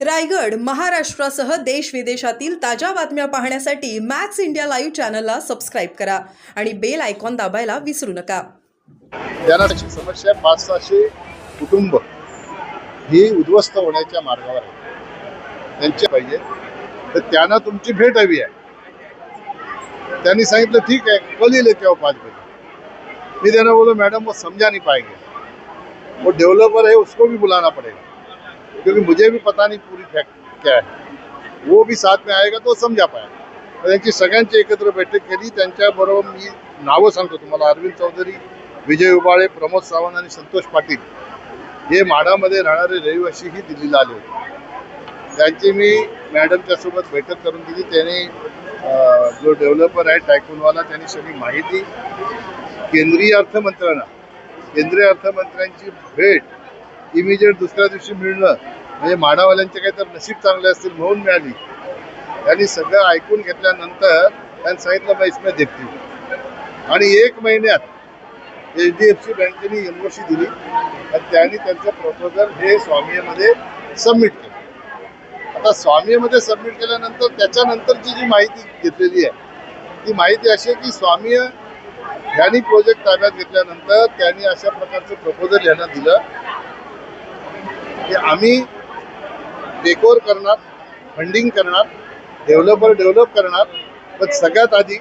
रायगड महाराष्ट्रासह देश विदेशातील ताज्या बातम्या पाहण्यासाठी मॅक्स इंडिया लाईव्ह चॅनलला सबस्क्राईब करा आणि बेल आयकॉन दाबायला विसरू नका. त्यांना समस्या पाच सहाशे कुटुंब ही उद्ध्वस्त होण्याच्या मार्गावर आहे त्यांच्या पाहिजे. तर त्यांना तुमची भेट हवी आहे. त्यांनी सांगितलं ठीक आहे कल ही लेके पाच पाँच बजे? मैं देना बोलो मॅडम वो समजा नाही पाहिजे. वो डेव्हलपर है उसको भी बुलाना पड़ेगा. क्योंकि मुझे भी पता नहीं पूरी फॅक्ट क्या है। वो भी साथ में आएगा तो समजा पाएगा। तर त्यांची सगळ्यांची एकत्र बैठक केली त्यांच्याबरोबर मी नावं सांगतो तुम्हाला अरविंद चौधरी विजय उबाळे प्रमोद सावंत आणि संतोष पाटील. हे माडामध्ये राहणारे रहिवासीही दिल्लीला आले होते. त्यांची मी मॅडमच्या सोबत बैठक करून दिली. त्याने जो डेव्हलपर आहे टायकूनवाला त्यांनी सगळी माहिती. केंद्रीय अर्थमंत्र्यांना केंद्रीय अर्थमंत्र्यांची भेट इमिजिएट दुसऱ्या दिवशी मिळणं म्हणजे माडावाल्यांचे काही तर नशीब चांगले असतील म्हणून मिळाली. त्यांनी सगळं ऐकून घेतल्यानंतर त्यांनी सांगितलं मग इसमें देखते आणि एक महिन्यात एच डी एफ सी बँकेने एनओसी दिली. आणि त्यांनी त्यांचं प्रपोजल हे स्वामीमध्ये सबमिट केलं. आता स्वामीमध्ये सबमिट केल्यानंतर त्याच्यानंतरची जी माहिती घेतलेली आहे ती माहिती अशी आहे की स्वामी ह्यांनी प्रोजेक्ट ताब्यात घेतल्यानंतर त्यांनी अशा प्रकारचं प्रपोजल यांना दिलं. की आम्ही टेकओव्हर करणार फंडिंग करणार डेव्हलपर डेव्हलप करणार पण सगळ्यात आधी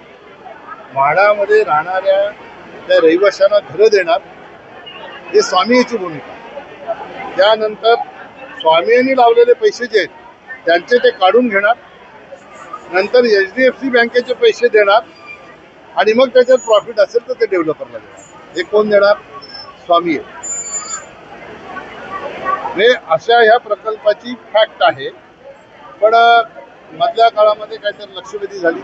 म्हाडामध्ये राहणाऱ्या त्या रहिवाशांना घरं देणार हे स्वामीची भूमिका. त्यानंतर स्वामींनी लावलेले पैसे जे आहेत त्यांचे ते काढून घेणार नंतर एच डी एफ सी बँकेचे पैसे देणार आणि मग त्याच्यात प्रॉफिट असेल तर ते डेव्हलपरला देणार. हे कोण देणार? स्वामी आहे हे अशा ह्या प्रकल्पाची फॅक्ट आहे. पण मधल्या काळामध्ये काहीतरी लक्षवेधी झाली.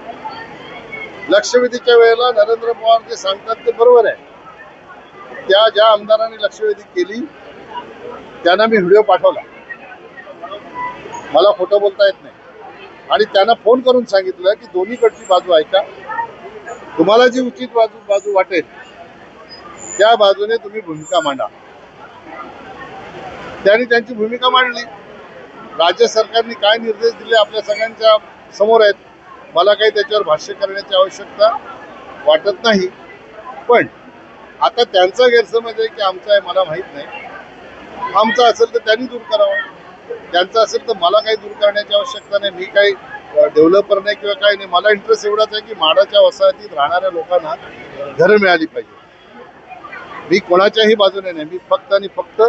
लक्षवेधीच्या वेळेला नरेंद्र पवार जे सांगतात ते बरोबर आहे. त्या ज्या आमदारांनी लक्षवेधी केली त्यांना मी व्हिडिओ पाठवला. मला खोटं बोलता येत नाही. आणि त्यांना फोन करून सांगितलं की दोन्हीकडची बाजू ऐका. तुम्हाला जी उचित बाजू बाजू वाटेल त्या बाजूने तुम्ही भूमिका मांडा. त्यांनी त्यांची भूमिका मांडली. राज्य सरकारने काय निर्देश दिले आपल्या सगळ्यांच्या समोर आहेत? मला काही त्याच्यावर भाष्य करण्याची आवश्यकता वाटत नाही. पण आता त्यांचा गैरसमज आहे की आमचा आहे मला माहीत नाही. आमचा असेल तर त्यांनी दूर करावा. त्यांचं असेल तर मला काही दूर करण्याची आवश्यकता नाही. मी काही डेव्हलपर नाही किंवा काही नाही. मला इंटरेस्ट एवढाच आहे की माडाच्या वसाहतीत राहणाऱ्या लोकांना घरं मिळाली पाहिजे मी कोणाच्याही बाजूने नाही. मी फक्त आणि फक्त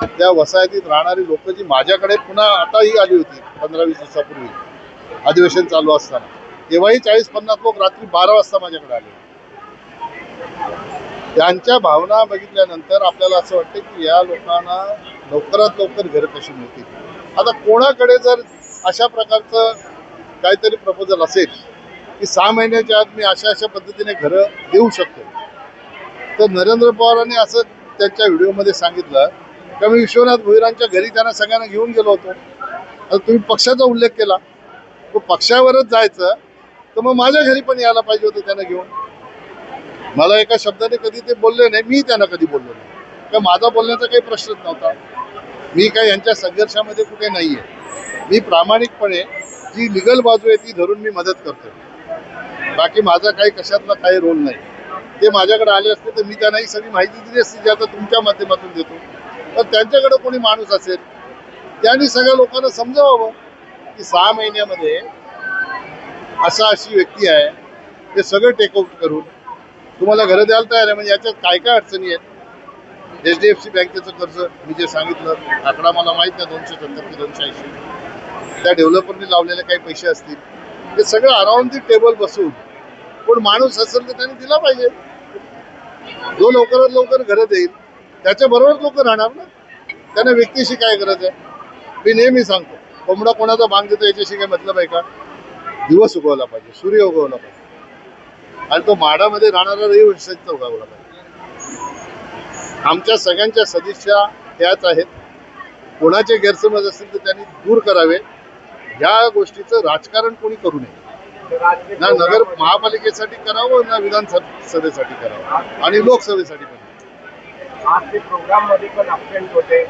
त्या वसाहतीत राहणारी लोक जी माझ्याकडे पुन्हा आताही आली होती पंधरा वीस दिवसापूर्वी अधिवेशन चालू असताना तेव्हाही चाळीस पन्नास लोक रात्री बारा वाजता माझ्याकडे आले. त्यांच्या भावना बघितल्यानंतर आपल्याला असं वाटतं की या लोकांना लवकरात लवकर घरं कशी मिळतील. आता कोणाकडे जर अशा प्रकारचं काहीतरी प्रपोजल असेल की सहा महिन्याच्या आत मी अशा अशा पद्धतीने घरं देऊ शकतो. तर नरेंद्र पवारांनी असं त्यांच्या व्हिडिओमध्ये सांगितलं त्यामुळे मी विश्वनाथ भोईरांच्या घरी त्यांना सगळ्यांना घेऊन गेलो होतो. आता तुम्ही पक्षाचा उल्लेख केला. तो पक्षावरच जायचं. तर मग माझ्या घरी पण यायला पाहिजे होतं त्यांना घेऊन. मला एका शब्दाने कधी ते बोलले नाही. मी त्यांना कधी बोललो नाही. का माझा बोलण्याचा काही प्रश्नच नव्हता. मी काही यांच्या संघर्षामध्ये कुठे नाही आहे मी प्रामाणिकपणे जी लिगल बाजू आहे ती धरून मी मदत करतो बाकी माझा काही कशातला काही रोल नाही. ते माझ्याकडे आले असते तर मी त्यांना ही सगळी माहिती दिली असती जी आता तुमच्या माध्यमातून देतो. तर त्यांच्याकडे कोणी माणूस असेल त्यांनी सगळ्या लोकांना समजावावं की सहा महिन्यामध्ये असा अशी व्यक्ती आहे ते सगळं टेकआउट करून तुम्हाला घरं द्यायला तयार आहे म्हणजे याच्यात काय काय अडचणी आहेत? एच डी एफ सी बँकेचं कर्ज मी जे सांगितलं आकडा मला माहीत नाही दोनशे सत्तर ते दोनशे ऐंशी. त्या डेव्हलपरने लावलेले काही पैसे असतील. ते सगळं अराउंड दी टेबल बसून कोण माणूस असेल तर त्यांनी दिला पाहिजे. जो लवकरात लवकर घरं देईल त्याच्याबरोबर लोक राहणार ना? त्यांना व्यक्तीशी काय गरज आहे? मी नेहमी सांगतो कोंबडा कोणाचा भांग देतो याच्याशी काय मतलब आहे का? दिवस उगवला पाहिजे सूर्य उगवला पाहिजे. आणि तो माडामध्ये राहणारा रहिवाशांचा उगवला पाहिजे. आमच्या सगळ्यांच्या सदिच्छा त्याच आहेत. कोणाचे गैरसमज असतील तर त्यांनी दूर करावे. या गोष्टीचं राजकारण कोणी करू नये. ना नगर महापालिकेसाठी करावं ना विधानसभेसाठी करावं. आणि लोकसभेसाठी पण. आज ते प्रोग्राममध्ये पण अबसेंट होते.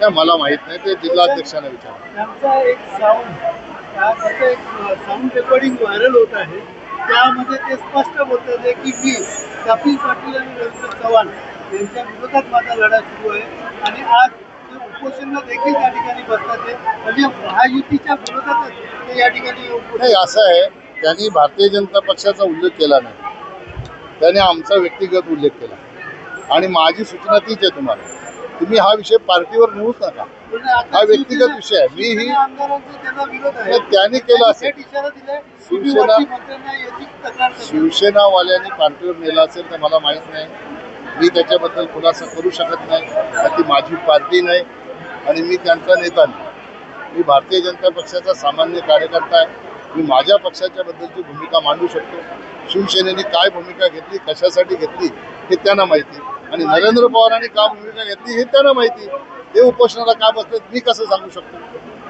काय मला माहीत नाही ते जिल्हाध्यक्षांना विचार त्यांचा एक साऊंड त्याचं एक साऊंड रेकॉर्डिंग व्हायरल होत आहे. त्यामध्ये ते स्पष्ट बोलतात आहे की मी कपिल पाटील आणि रवींद्र चव्हाण यांच्या विरोधात माझा लढा सुरू आहे. आणि आज ते उपोषणला देखील त्या ठिकाणी बसतात आहे. म्हणजे महायुतीच्या विरोधातच ते या ठिकाणी उपोषण नाही असं आहे त्यांनी भारतीय जनता पक्षाचा उल्लेख केला नाही. त्याने आमचा व्यक्तिगत उल्लेख केला. आणि माझी सूचना तीच आहे तुम्हाला. तुम्ही हा विषय पार्टीवर नेऊच नका. हा व्यक्तिगत विषय आहे. मी ही- त्यांना आहे. केलं असेल. शिवसेना-. शिवसेनावाल्यांनी पार्टीवर नेला असेल तर मला माहीत नाही. मी त्याच्याबद्दल खुलासा करू शकत नाही. ती माझी पार्टी नाही आणि मी त्यांचा नेता नाही. मी भारतीय जनता पक्षाचा सामान्य कार्यकर्ता आहे. मी माझ्या पक्षाच्या बद्दलची भूमिका मांडू शकतो. शिवसेनेने काय भूमिका घेतली कशासाठी घेतली हे त्यांना माहिती आणि नरेंद्र पवारांनी का भूमिका घेतली हे त्यांना माहिती. ते उपोषणाला का बसले मी कसं सांगू शकतो?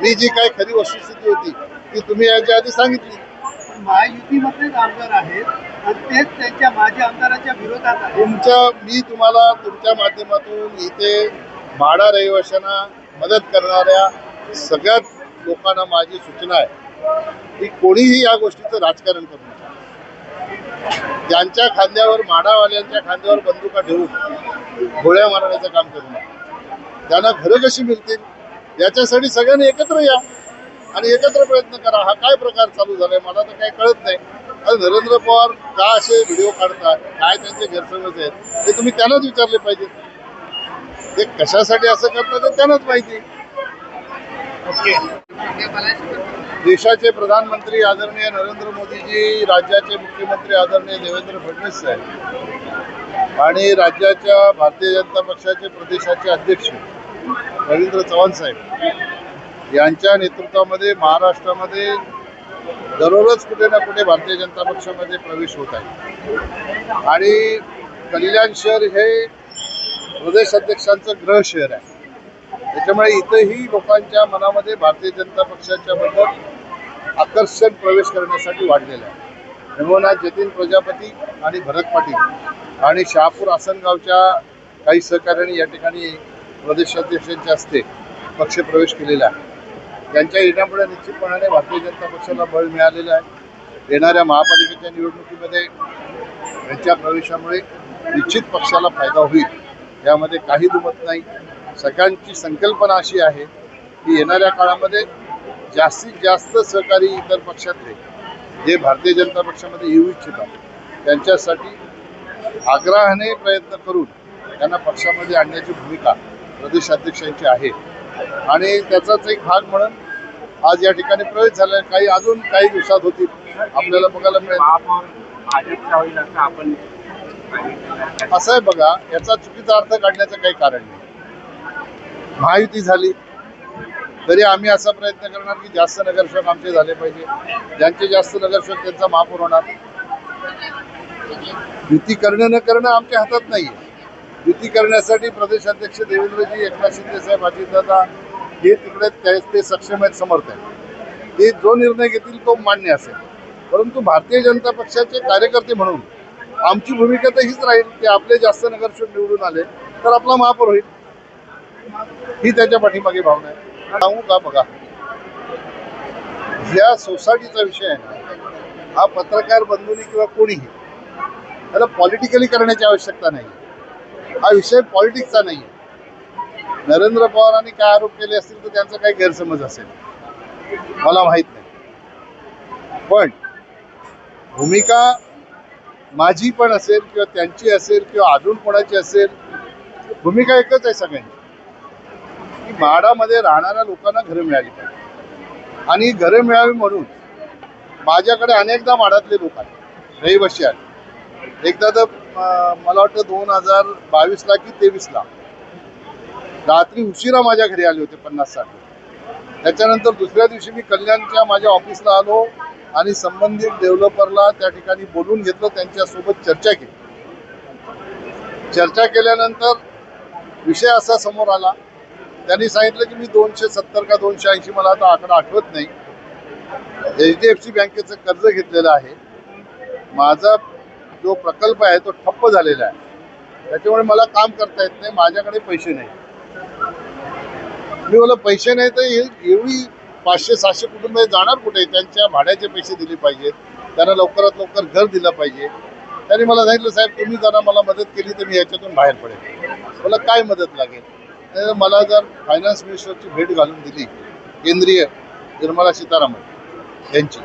मी जी काय खरी वस्तुस्थिती होती ती तुम्ही याच्या आधी सांगितली. महायुतीमधलेच आमदार आहेत तेच त्यांच्या माजी आमदारांच्या विरोधात तुमच्या मी तुम्हाला तुमच्या माध्यमातून इथे म्हाडा रहिवाशांना मदत करणाऱ्या सगळ्याच लोकांना माझी सूचना आहे की कोणीही या गोष्टीचं राजकारण करू ज्यांच्या त्यांच्या खांद्यावर म्हाडावाल्यांच्या खांद्यावर बंदुका ठेवून गोळ्या मारण्याचं काम करू त्यांना घरं कशी मिळतील याच्यासाठी सगळ्यांनी एकत्र या आणि एकत्र प्रयत्न करा. हा काय प्रकार चालू झालाय मला तर काही कळत नाही. आणि नरेंद्र पवार का असे व्हिडिओ काढतात? काय त्यांचे गैरसमज आहेत? ते तुम्ही त्यांनाच विचारले पाहिजे ते कशासाठी असं करतात ते त्यांनाच माहिती देशाचे प्रधानमंत्री आदरणीय नरेंद्र मोदीजी राज्याचे मुख्यमंत्री आदरणीय देवेंद्र फडणवीस साहेब आणि राज्याच्या भारतीय जनता पक्षाचे प्रदेशाचे अध्यक्ष रवींद्र चव्हाण साहेब यांच्या नेतृत्वामध्ये महाराष्ट्रामध्ये दररोज कुठे ना कुठे भारतीय जनता पक्षामध्ये प्रवेश होत आहे. आणि कल्याण शहर हे प्रदेश अध्यक्षांचं ग्रह शहर आहे. त्याच्यामुळे इथंही लोकांच्या मनामध्ये भारतीय जनता पक्षाच्या बद्दल आकर्षण प्रवेश करण्यासाठी वाढलेलं आहे. रघुनाथ जतीन प्रजापती आणि भरत पाटील आणि शहापूर आसनगावच्या काही सहकार्याने या ठिकाणी प्रदेशाध्यक्षांच्या हस्ते पक्षप्रवेश केलेला आहे. त्यांच्या येण्यामुळे निश्चितपणाने भारतीय जनता पक्षाला बळ मिळालेलं आहे. येणाऱ्या महापालिकेच्या निवडणुकीमध्ये त्यांच्या प्रवेशामुळे निश्चित पक्षाला फायदा होईल यामध्ये काही दुमत नाही. सगळ्यांची संकल्पना अशी आहे की येणाऱ्या काळामध्ये जास्तीत जास्त सहकारी इतर पक्षातले जे भारतीय जनता पक्षामध्ये येऊ इच्छितात त्यांच्यासाठी आग्रहाने प्रयत्न करून त्यांना पक्षामध्ये आणण्याची भूमिका प्रदेशाध्यक्षांची आहे. आणि त्याचाच एक भाग म्हणून आज या ठिकाणी प्रवेश झाला आहे. काही अजून काही दिवसात होतील आपल्याला बघायला मिळेल. असं आहे बघा याचा चुकीचा अर्थ काढण्याचं काही कारण नाही. महायुती झाली. तरी आम्ही असा प्रयत्न करणार की जास्त नगरसेवक आमचे झाले पाहिजे. ज्यांचे जास्त नगरसेवक त्यांचा महापौर होणार. युती करणं न करणं आमच्या हातात नाही युती करण्यासाठी प्रदेशाध्यक्ष देवेंद्रजी एकनाथ शिंदे साहेब अजितदादा हे तिकडे ते- ते सक्षम आहेत समर्थ आहेत. ते जो निर्णय घेतील तो मान्य असेल. परंतु भारतीय जनता पक्षाचे कार्यकर्ते म्हणून आमची भूमिका तर हीच राहील की आपले जास्त नगरसेवक निवडून आले तर आपला महापौर होईल. ही त्याच्या पाठीमागे भावना आहे. सांगू का बघा? या सोसायटीचा विषय आहे ना हा पत्रकार बंधूनी किंवा कोणीही त्याला पॉलिटिकली करण्याची आवश्यकता नाही. हा विषय पॉलिटिक्सचा नाही. नरेंद्र पवारांनी काय आरोप केले असतील तर त्यांचा काही गैरसमज असेल. मला माहीत नाही. पण भूमिका माझी पण असेल किंवा त्यांची असेल किंवा अजून कोणाची असेल भूमिका एकच आहे सगळ्यांची. म्हाडामध्ये राहणाऱ्या लोकांना घरं मिळाली पाहिजे. आणि घरं मिळावी म्हणून माझ्याकडे अनेकदा माडातले लोक आहेत रहिवाशी आहेत. एकदा तर मला वाटतं दोन हजार बावीसला की तेवीसला रात्री उशिरा माझ्या घरी आले होते पन्नास साठ. त्याच्यानंतर दुसऱ्या दिवशी मी कल्याणच्या माझ्या ऑफिसला आलो आणि संबंधित डेव्हलपरला त्या ठिकाणी बोलून घेतलं त्यांच्यासोबत चर्चा केली. चर्चा केल्यानंतर विषय असा समोर आला त्यांनी सांगितलं की मी दोनशे सत्तर का दोनशे ऐंशी मला आता आकडा आठवत नाही. एच डी एफ सी बँकेचं कर्ज घेतलेलं आहे. माझा जो प्रकल्प आहे तो ठप्प झालेला आहे. त्याच्यामुळे मला काम करता येत नाही माझ्याकडे पैसे नाही. मी बोला पैसे नाही तर एवढी पाचशे सहाशे कुटुंब जाणार कुठे? त्यांच्या भाड्याचे पैसे दिले पाहिजेत. त्यांना लवकरात लवकर घर दिलं पाहिजे. त्यांनी मला सांगितलं साहेब तुम्ही जरा मला मदत केली तर मी याच्यातून बाहेर पडेल. मला काय मदत लागेल? मला जर फायनान्स मिनिस्टरची भेट घालून दिली केंद्रीय निर्मला सीतारामन यांची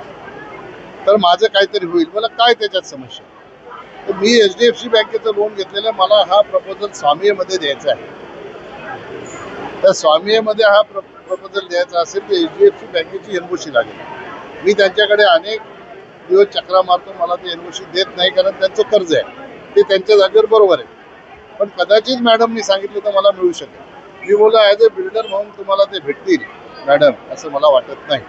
तर माझं काहीतरी होईल. मला काय त्याच्यात समस्या? तर मी एच डी एफ सी बँकेचं लोन घेतलेलं मला हा प्रपोजल स्वामीमध्ये द्यायचा आहे. तर स्वामीमध्ये हा प्र प्रपोजल द्यायचा असेल तर एच डी एफ सी बँकेची एनओसी लागेल. मी त्यांच्याकडे अनेक दिवस चक्रा मारतो. मला ते एनओसी देत नाही कारण त्यांचं कर्ज आहे. ते त्यांच्या जागेवर बरोबर आहे. पण कदाचित मॅडमनी सांगितलं तर मला मिळू शकेल. मी बोललो ॲज अ बिल्डर म्हणून तुम्हाला ते भेटतील मॅडम असं मला वाटत नाही.